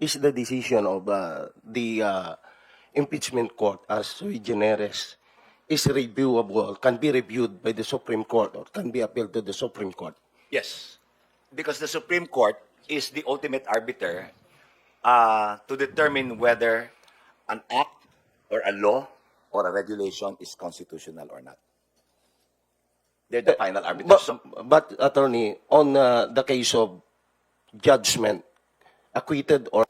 is the decision of uh, the uh, impeachment court as sui generis is reviewable, can be reviewed by the Supreme Court or can be appealed to the Supreme Court. Yes, because the Supreme Court is the ultimate arbiter uh, to determine whether an act or a law or a regulation is constitutional or not. They're the final arbiter. But, but attorney, on uh, the case of judgment, acquitted or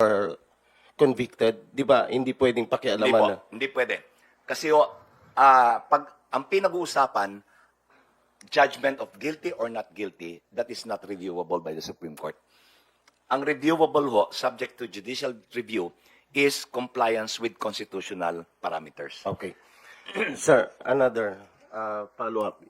convicted, di ba, hindi pwedeng hindi pakialaman po, na. hindi pwede. Kasi oh, ah, pag ang pinag-uusapan, judgment of guilty or not guilty, that is not reviewable by the Supreme Court. Ang reviewable ho, subject to judicial review, is compliance with constitutional parameters. Okay. Sir, another uh, follow-up.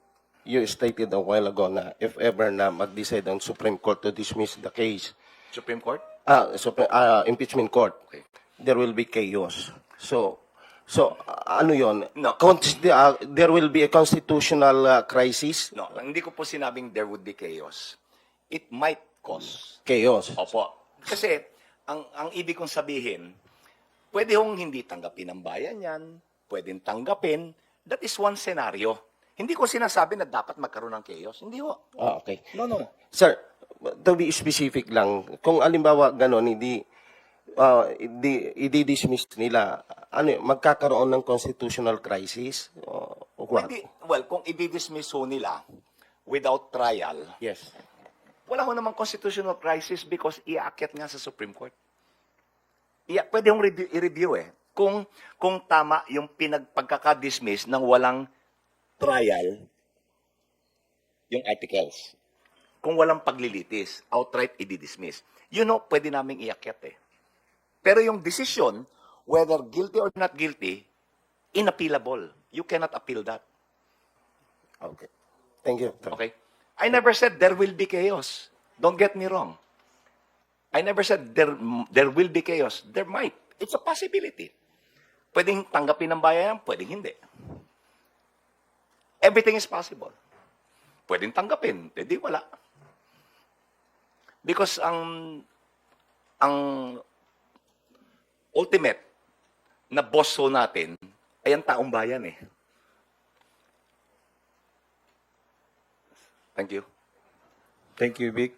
You stated a while ago na if ever na mag-decide ang Supreme Court to dismiss the case, Supreme Court? Ah, Supre- ah, impeachment court, Okay. there will be chaos. So, so ah, ano yon? No. Consti- ah, there will be a constitutional ah, crisis? No, hindi ko po sinabing there would be chaos. It might cause. Chaos. Opo. Kasi, ang, ang ibig kong sabihin, pwede hong hindi tanggapin ng bayan yan, pwedeng tanggapin. That is one scenario. Hindi ko sinasabi na dapat magkaroon ng chaos. Hindi ho. Ah, okay. No, no. Sir, to be specific lang, kung alimbawa ganon, hindi, ah, hindi, i-dismiss nila, ano, magkakaroon ng constitutional crisis? O, o what? Hindi, well, kung i-dismiss ho nila without trial, Yes. wala ho namang constitutional crisis because iaakit nga sa Supreme Court. Iya, pwede hong review, i-review eh. Kung, kung tama yung pinagpagkaka-dismiss ng walang trial, yung articles. Kung walang paglilitis, outright i-dismiss. You know, pwede naming iakyat eh. Pero yung decision, whether guilty or not guilty, inappealable. You cannot appeal that. Okay. Thank you. Okay? I never said there will be chaos. Don't get me wrong. I never said there, there will be chaos. There might. It's a possibility. Pwedeng tanggapin ng bayan, pwedeng hindi. Everything is possible. Pwedeng tanggapin, hindi wala. Because ang ang ultimate na boss natin ay ang taong bayan eh. Thank you. Thank you, Vic.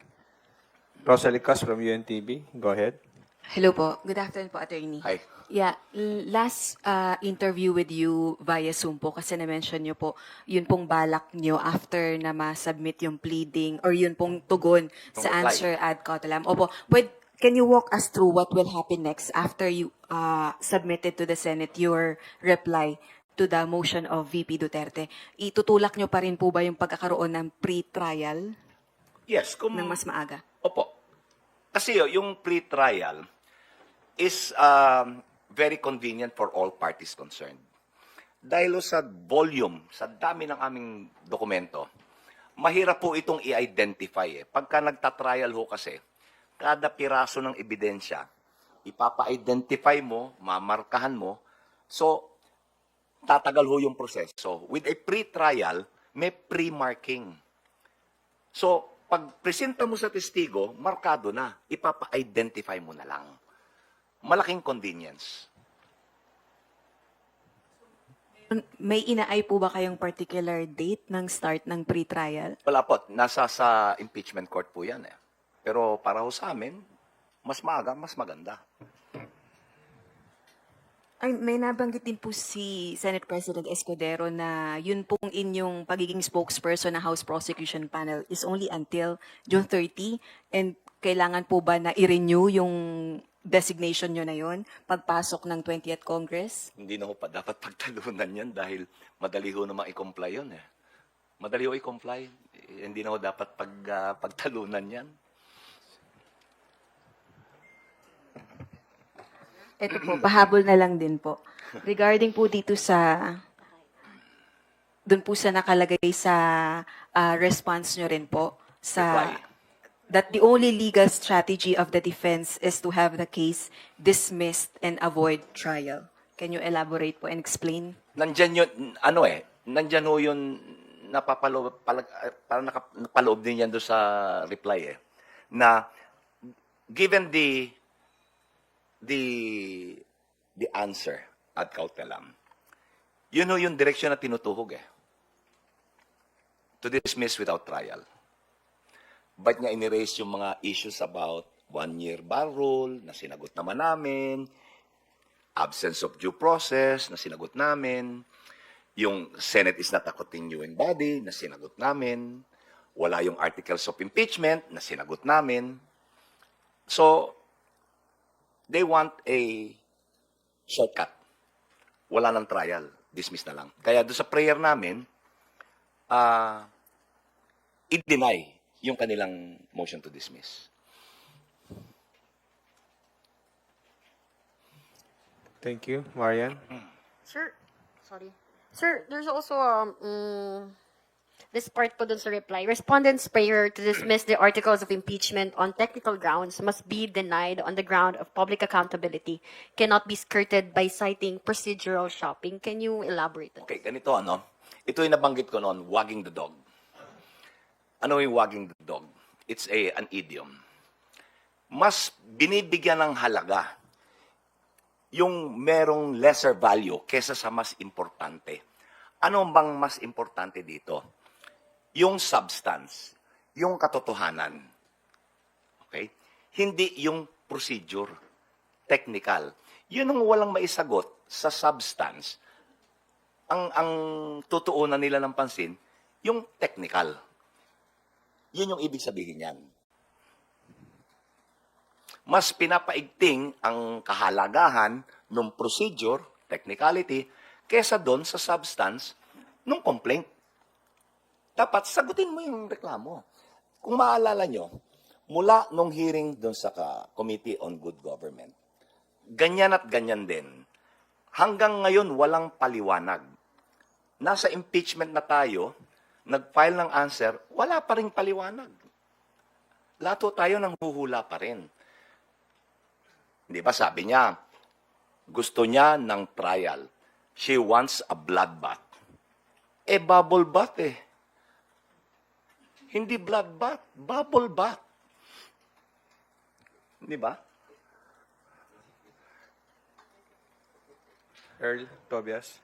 Rosalie Cas from UNTV. Go ahead. Hello po. Good afternoon po, attorney. Hi. Yeah, l- last uh, interview with you via Zoom po kasi na-mention nyo po, yun pong balak nyo after na ma-submit yung pleading or yun pong tugon sa reply. answer ad cautelam. Opo, pwed, can you walk us through what will happen next after you uh, submitted to the Senate your reply to the motion of VP Duterte? Itutulak nyo pa rin po ba yung pagkakaroon ng pre-trial Yes, kung ng mas maaga? Opo. Kasi yung pre-trial is um, very convenient for all parties concerned. Dahil sa volume, sa dami ng aming dokumento, mahirap po itong i-identify eh. Pagka nagtatrial ho kasi, kada piraso ng ebidensya, ipapa-identify mo, mamarkahan mo, so tatagal ho yung proseso. With a pre-trial, may pre-marking. So, pag presenta mo sa testigo, markado na. Ipapa-identify mo na lang. Malaking convenience. May inaay po ba kayong particular date ng start ng pre-trial? Wala po. Nasa sa impeachment court po yan eh. Pero para ho sa amin, mas maaga, mas maganda. Ay, may nabanggit din po si Senate President Escudero na yun pong inyong pagiging spokesperson ng House Prosecution Panel is only until June 30 and kailangan po ba na i-renew yung designation nyo na yun pagpasok ng 20th Congress? Hindi na ho pa dapat pagtalunan yan dahil madali ho naman i-comply yun eh. Madali ho i-comply. Hindi na ho dapat pag, ah, pagtalunan yan. Ito po, pahabol na lang din po. Regarding po dito sa, dun po sa nakalagay sa ah, response nyo rin po, sa, Reply. that the only legal strategy of the defense is to have the case dismissed and avoid trial. Can you elaborate po and explain? Nandyan yun, ano eh, nandyan ho yun, napapaloob, palag, parang naka- napaloob din yan doon sa reply eh, na given the the the answer ad cautelam. Yun ho yung direksyon na tinutuhog eh. To dismiss without trial. Ba't niya iniraise yung mga issues about one-year bar rule na sinagot naman namin, absence of due process na sinagot namin, yung Senate is not a continuing body na sinagot namin, wala yung articles of impeachment na sinagot namin. So, they want a shortcut. Wala ng trial. Dismiss na lang. Kaya doon sa prayer namin, ah, i-deny yung kanilang motion to dismiss. Thank you. Marian? Sir, sorry. Sir, there's also um, mm, this part po dun sa reply. Respondent's prayer to dismiss the articles of impeachment on technical grounds must be denied on the ground of public accountability, cannot be skirted by citing procedural shopping. Can you elaborate Okay, ganito ano. Ito yung nabanggit ko noon, wagging the dog. Ano yung wagging the dog? It's a an idiom. Mas binibigyan ng halaga yung merong lesser value kesa sa mas importante. Ano bang mas importante dito? Yung substance, yung katotohanan. Okay? Hindi yung procedure, technical. Yun ang walang maisagot sa substance. Ang ang tutuunan nila ng pansin, yung technical. Yun yung ibig sabihin niyan. Mas pinapaigting ang kahalagahan ng procedure, technicality, kesa doon sa substance ng complaint. Dapat sagutin mo yung reklamo. Kung maalala nyo, mula nung hearing doon sa ka- Committee on Good Government, ganyan at ganyan din. Hanggang ngayon, walang paliwanag. Nasa impeachment na tayo, nag-file ng answer, wala pa rin paliwanag. Lato tayo nang huhula pa rin. Di ba sabi niya, gusto niya ng trial. She wants a bloodbath. Eh, bubble bath eh. Hindi bloodbath, bubble bath. Di ba? Earl? Tobias?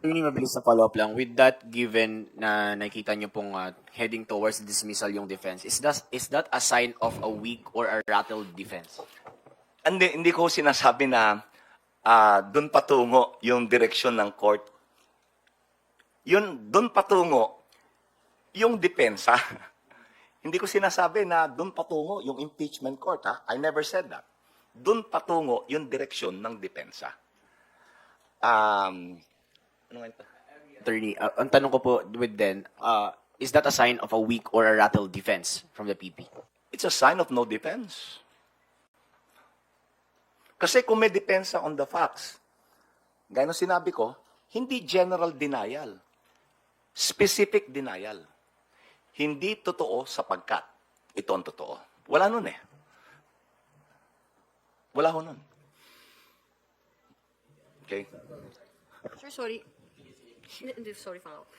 Hindi mabilis na follow-up lang. With that given na nakita niyo pong uh, heading towards dismissal yung defense, is that, is that a sign of a weak or a rattled defense? Hindi, hindi ko sinasabi na ah doon patungo yung direksyon ng court. Yun, doon patungo yung depensa. hindi ko sinasabi na doon patungo yung impeachment court. Ha? I never said that. Doon patungo yung direksyon ng depensa. Um, ano nga ito? Attorney, uh, ang tanong ko po with then, uh, is that a sign of a weak or a rattled defense from the PP? It's a sign of no defense. Kasi kung may depensa on the facts, gaya sinabi ko, hindi general denial. Specific denial. Hindi totoo sapagkat ito ang totoo. Wala nun eh. Wala ho nun. Okay? Sir, sorry. Hindi, sorry, follow.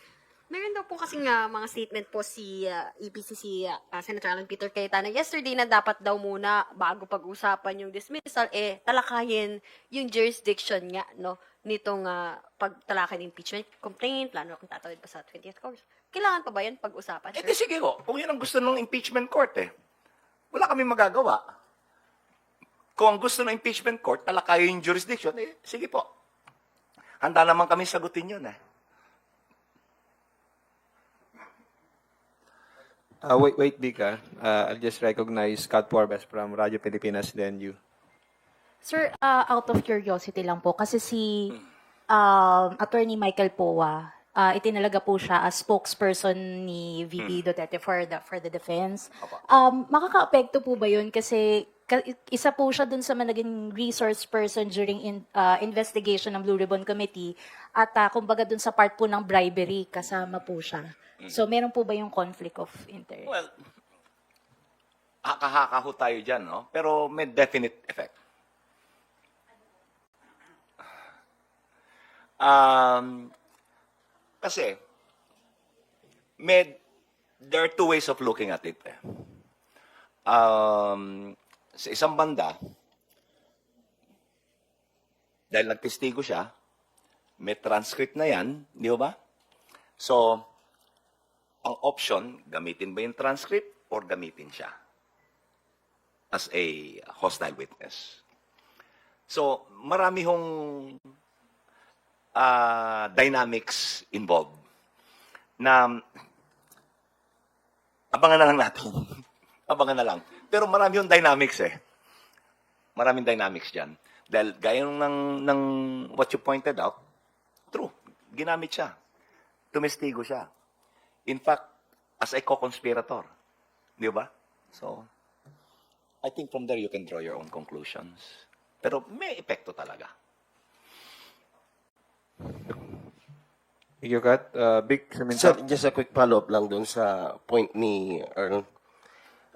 Meron daw po kasing ah, mga statement po si ah, EPCC ah, Senator Alan Peter Cayetano yesterday na dapat daw muna bago pag-usapan yung dismissal eh talakayin yung jurisdiction nga no nitong ah, pagtalakay ng impeachment complaint lalo kung tatawid pa sa 20th course. Kailangan pa ba yan pag-usapan, Eh sir? di sige ho, kung yun ang gusto ng impeachment court eh. Wala kami magagawa. Kung ang gusto ng impeachment court, talakayin yung jurisdiction, eh sige po. Handa naman kami sagutin yun eh. Uh, wait, wait, Bika. Uh, I'll just recognize Scott Forbes from Radio Pilipinas, then you. Sir, uh, out of curiosity lang po, kasi si um, Attorney Michael Poa, uh, itinalaga po siya as spokesperson ni VP Duterte for the, for the defense. Um, makaka-apekto po ba yun? Kasi ka- isa po siya dun sa mga naging resource person during in, uh, investigation ng Blue Ribbon Committee at uh, kumbaga dun sa part po ng bribery, kasama po siya. So, meron po ba yung conflict of interest? Well, haka-haka ho tayo dyan, no? Pero may definite effect. Um, kasi, may, there are two ways of looking at it. Eh. Um, sa isang banda, Dahil nagtestigo siya, may transcript na yan, di ba? So, ang option, gamitin ba yung transcript or gamitin siya as a hostile witness. So, marami hong ah, dynamics involved na abangan na lang natin. abangan na lang. Pero marami yung dynamics eh. Maraming dynamics dyan. Dahil gaya ng, ng what you pointed out, true, ginamit siya. Tumestigo siya. In fact, as a co-conspirator. Di ba? So, I think from there you can draw your own conclusions. Pero may epekto talaga. You, Kat. Uh, Big Sir, just a quick follow-up lang doon sa point ni Earl.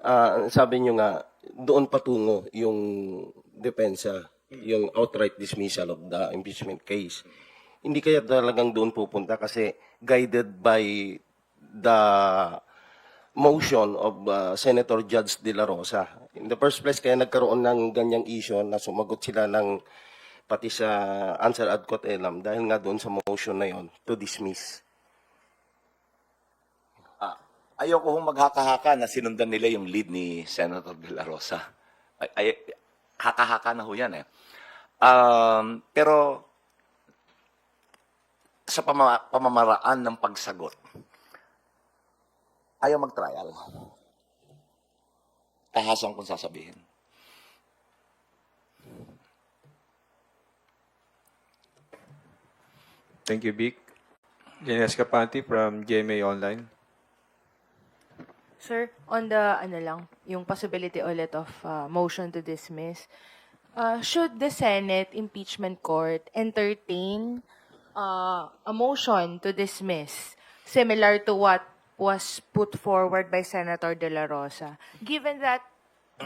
Ah, sabi nyo nga, doon patungo yung depensa, yung outright dismissal of the impeachment case. Hindi kaya talagang doon pupunta kasi guided by the motion of ah, Senator Judge De La Rosa. In the first place, kaya nagkaroon ng ganyang issue na sumagot sila ng pati sa answer ad elam dahil nga doon sa motion na yon to dismiss. Ah, ayoko hong maghaka-haka na sinundan nila yung lead ni Senator De La Rosa. Ay, ay, haka-haka na ho yan eh. Um, pero sa pama- pamamaraan ng pagsagot, ayaw mag-trial. Tahasan kong sasabihin. Thank you, Big. Janice Capanti from GMA Online. Sir, on the ano lang, yung possibility ulit of uh, motion to dismiss, uh, should the Senate impeachment court entertain uh, a motion to dismiss similar to what was put forward by Senator De La Rosa, given that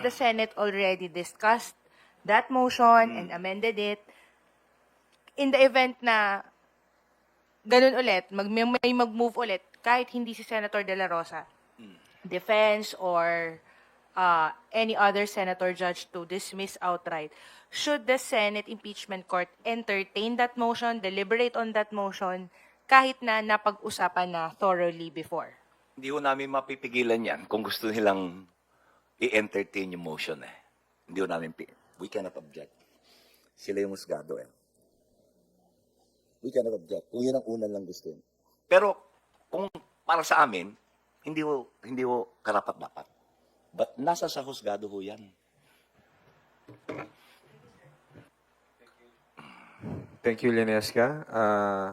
the Senate already discussed that motion and amended it, in the event na ganun ulit, mag, may mag-move ulit, kahit hindi si Senator De La Rosa, defense or uh, any other senator judge to dismiss outright, should the Senate impeachment court entertain that motion, deliberate on that motion, kahit na napag-usapan na thoroughly before? Hindi ho namin mapipigilan yan kung gusto nilang i-entertain yung motion eh. Hindi ho namin, pi- we cannot object. Sila yung husgado eh. We cannot object. Kung yun ang una lang gusto. Pero kung para sa amin, hindi ho, hindi ho karapat dapat. But nasa sa husgado ho yan. Thank you, Linesca. Uh,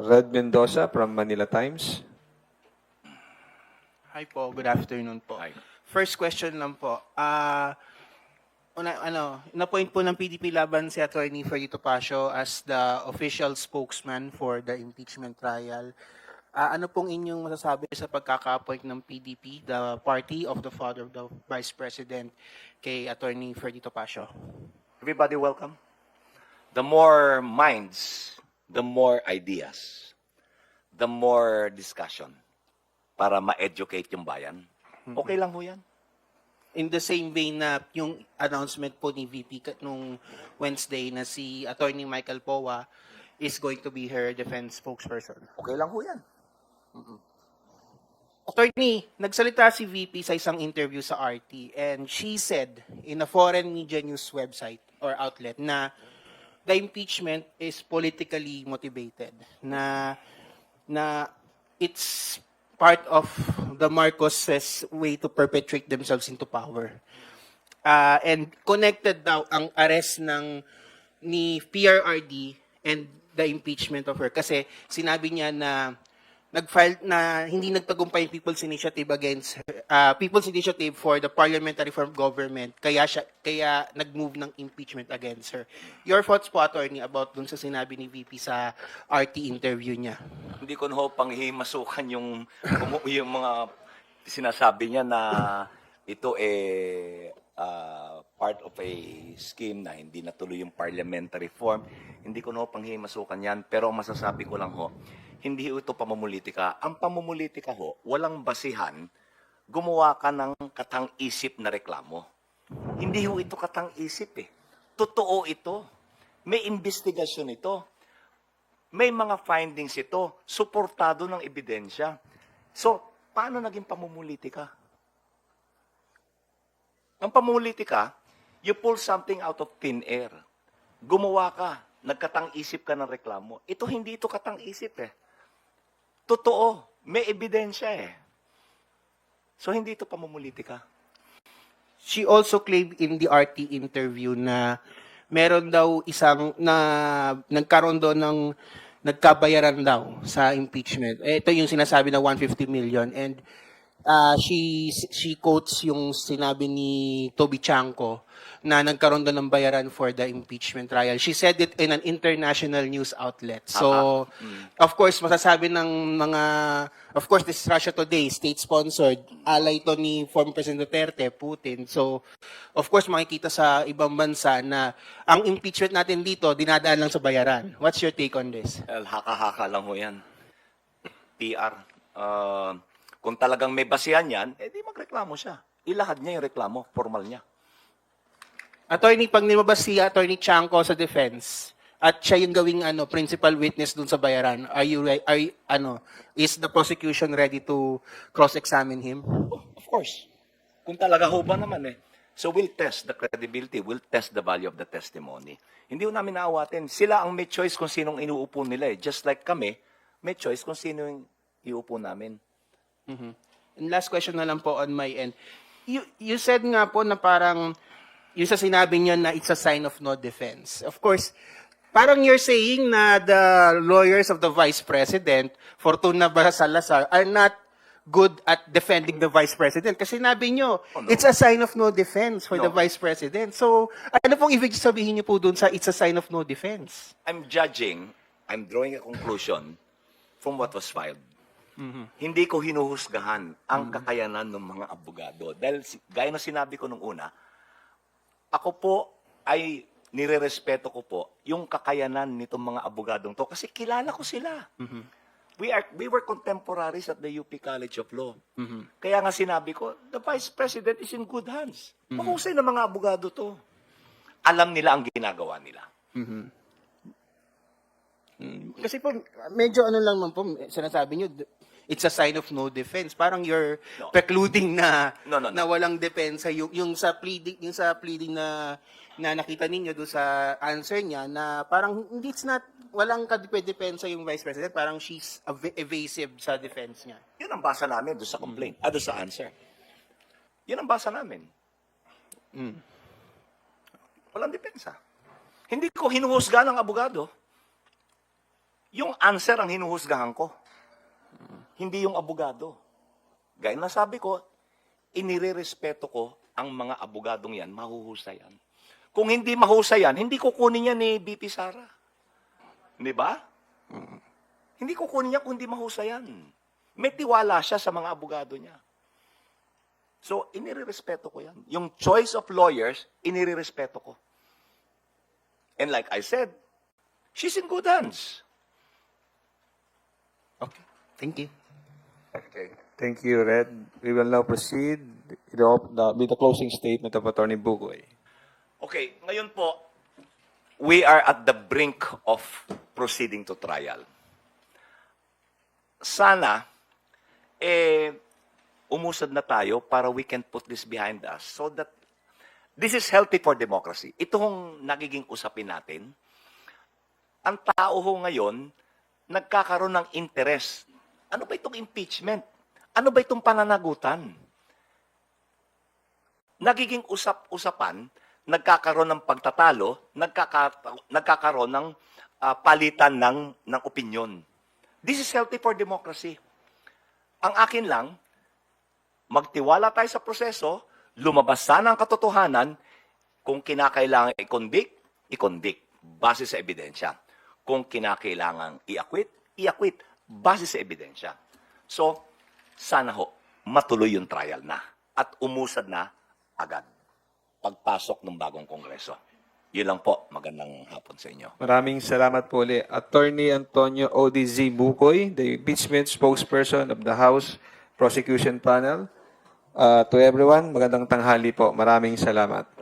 Red Mendoza from Manila Times. Hi po, good afternoon po. Hi. First question lang po. Ah, una, ano, na-point po ng PDP laban si Attorney Ferito Pasio as the official spokesman for the impeachment trial. Ah, ano pong inyong masasabi sa pagkaka-appoint ng PDP, the party of the father of the Vice President, kay Attorney Ferito Pasio? Everybody welcome. The more minds, the more ideas, the more discussion para ma-educate yung bayan. Okay lang ho yan. In the same vein na yung announcement po ni VP nung Wednesday na si Attorney Michael Powa is going to be her defense spokesperson. Okay lang ho yan. Attorney, nagsalita si VP sa isang interview sa RT and she said in a foreign media news website or outlet na the impeachment is politically motivated na na it's part of the Marcoses way to perpetrate themselves into power. Ah, and connected daw ang arrest ng ni PRRD and the impeachment of her kasi sinabi niya na nag-file na hindi nagtagumpay yung People's Initiative against ah, People's Initiative for the Parliamentary Form of Government kaya siya kaya nag-move ng impeachment against her. Your thoughts po attorney about dun sa sinabi ni VP sa RT interview niya. Hindi ko ho panghimasukan yung, yung mga sinasabi niya na ito eh ah, part of a scheme na hindi natuloy yung parliamentary form. Hindi ko na ho panghimasukan yan. Pero masasabi ko lang ho, hindi ito pamumulitika. Ang pamumulitika ho, walang basihan, gumawa ka ng katang-isip na reklamo. Hindi ho ito katang-isip eh. Totoo ito. May investigasyon ito. May mga findings ito. Suportado ng ebidensya. So, paano naging pamumulitika? Ang pamumulitika, you pull something out of thin air. Gumawa ka, nagkatang-isip ka ng reklamo. Ito hindi ito katang-isip eh. Totoo, may ebidensya eh. So, hindi ito pamumulitika. She also claimed in the RT interview na meron daw isang na nagkaroon doon ng nagkabayaran daw sa impeachment. Ito yung sinasabi na 150 million and uh, she she quotes yung sinabi ni Toby Chanko na nagkaroon doon ng bayaran for the impeachment trial. She said it in an international news outlet. So, of course, masasabi ng mga, of course, this is Russia Today, state-sponsored, alay to ni former President Duterte, Putin. So, of course, makikita sa ibang bansa na ang impeachment natin dito, dinadaan lang sa bayaran. What's your take on this? Well, haka-haka lang ho yan. PR. Uh, kung talagang may basihan yan, eh di magreklamo siya. Ilahad niya yung reklamo, formal niya. Attorney, pag nimabas si Attorney Chanko sa defense, at siya yung gawing ano principal witness dun sa bayaran, are you re- are you- ano is the prosecution ready to cross-examine him? Of course. Kung talaga ho ba naman eh. So we'll test the credibility, we'll test the value of the testimony. Hindi ho namin naawatin. Sila ang may choice kung sinong inuupo nila eh. Just like kami, may choice kung sino yung iuupo namin. And last question na lang po on my end. You you said nga po na parang yung sa sinabi niyo na it's a sign of no defense. Of course, parang you're saying na the lawyers of the Vice President, Fortuna Salazar, are not good at defending the Vice President. Kasi sinabi niyo, it's a sign of no defense for the No. Vice President. So, ano pong ibig sabihin niyo po dun sa it's a sign of no defense? I'm judging, I'm drawing a conclusion from what was filed. Hindi ko hinuhusgahan ang kakayanan ng mga abogado. Dahil, gaya na sinabi ko nung una, ako po ay nirerespeto ko po yung kakayanan nitong mga abogadong to kasi kilala ko sila. We are we were contemporaries at the UP College of Law. Kaya nga sinabi ko, the Vice President is in good hands. Mahusay na mga abogado to. Alam nila ang ginagawa nila. Kasi po, medyo ano lang man po, sinasabi niyo, it's a sign of no defense. Parang you're No. precluding na No, no, no. na walang depensa yung yung sa pleading yung sa pleading na na nakita ninyo do sa answer niya na parang hindi it's not walang kadepensa yung vice president, parang she's ev- evasive sa defense niya. Yun ang basa namin doon sa complaint, ah, doon sa answer. Yun ang basa namin. Walang depensa. Hindi ko hinuhusga ng abogado. Yung answer ang hinuhusgahan ko. Hindi yung abogado. Gaya na sabi ko, inirerespeto ko ang mga abogadong yan, mahuhusayan. Kung hindi mahusayan, hindi kukunin yan ni BP Sara. Di ba? Hindi kukunin niya kung hindi mahusayan. May tiwala siya sa mga abogado niya. So, inirerespeto ko yan. Yung choice of lawyers, inirerespeto ko. And like I said, she's in good hands. Okay. Thank you. Okay. Thank you, Red. We will now proceed with the, closing statement of Attorney Bugoy. Okay, ngayon po, we are at the brink of proceeding to trial. Sana, eh, umusad na tayo para we can put this behind us so that this is healthy for democracy. Ito hong nagiging usapin natin. Ang tao ho ngayon, nagkakaroon ng interest. Ano ba itong impeachment? Ano ba itong pananagutan? nagiging usap-usapan, nagkakaroon ng pagtatalo, nagkaka, nagkakaroon ng ah, palitan ng, ng opinion. This is healthy for democracy. Ang akin lang, magtiwala tayo sa proseso, lumabas sana ang katotohanan, kung kinakailangan i-convict, i-convict, base sa ebidensya. Kung kinakailangan i-acquit, i-acquit, base sa ebidensya. So, sana ho, matuloy yung trial na at umusad na agad pagpasok ng bagong kongreso. Yun lang po. Magandang hapon sa inyo. Maraming salamat po ulit. Attorney Antonio O.D.Z. Bukoy, the impeachment spokesperson of the House Prosecution Panel. Uh, to everyone, magandang tanghali po. Maraming salamat.